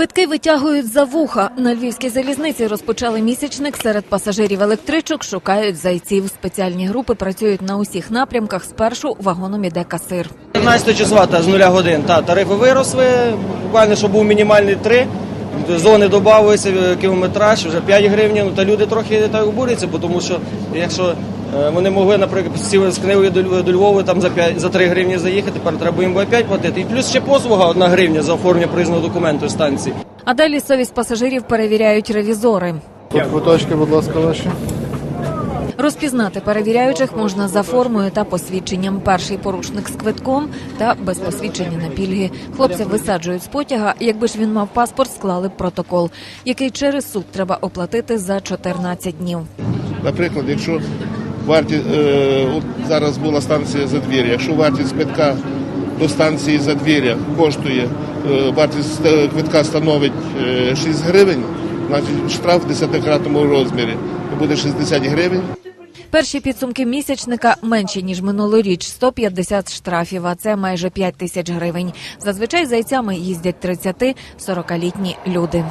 Квитки витягують за вуха. На львівській залізниці розпочали місячник серед пасажирів електричок. Шукають зайців. Спеціальні групи працюють на усіх напрямках. Спершу вагоном іде касир. 15 числа та з нуля годин. Та тарифи виросли. Буквально, що був мінімальний 3. Зони додавалися, кілометраж, вже 5 гривень. Ну та люди трохи так обурюються, бо тому що якщо е, вони могли, наприклад, з Книги до, до Львова там за 5, за 3 гривні заїхати, тепер треба їм буде 5 платити. І плюс ще послуга 1 гривня за оформлення проїзного документу станції. А далі совість пасажирів перевіряють ревізори. Тут квиточки, будь ласка, ваші. Розпізнати перевіряючих можна за формою та посвідченням. Перший порушник з квитком та без посвідчення на пільги. Хлопця висаджують з потяга. Якби ж він мав паспорт, склали б протокол, який через суд треба оплатити за 14 днів. Наприклад, якщо вартість е, зараз була станція Задвір'я, якщо вартість квитка до станції Задвір'я коштує, е, вартість е, квитка становить е, 6 гривень, значить штраф в 10-кратному розмірі буде 60 гривень. Перші підсумки місячника менші ніж минулоріч 150 штрафів, а це майже 5 тисяч гривень. Зазвичай зайцями їздять 30-40-літні люди.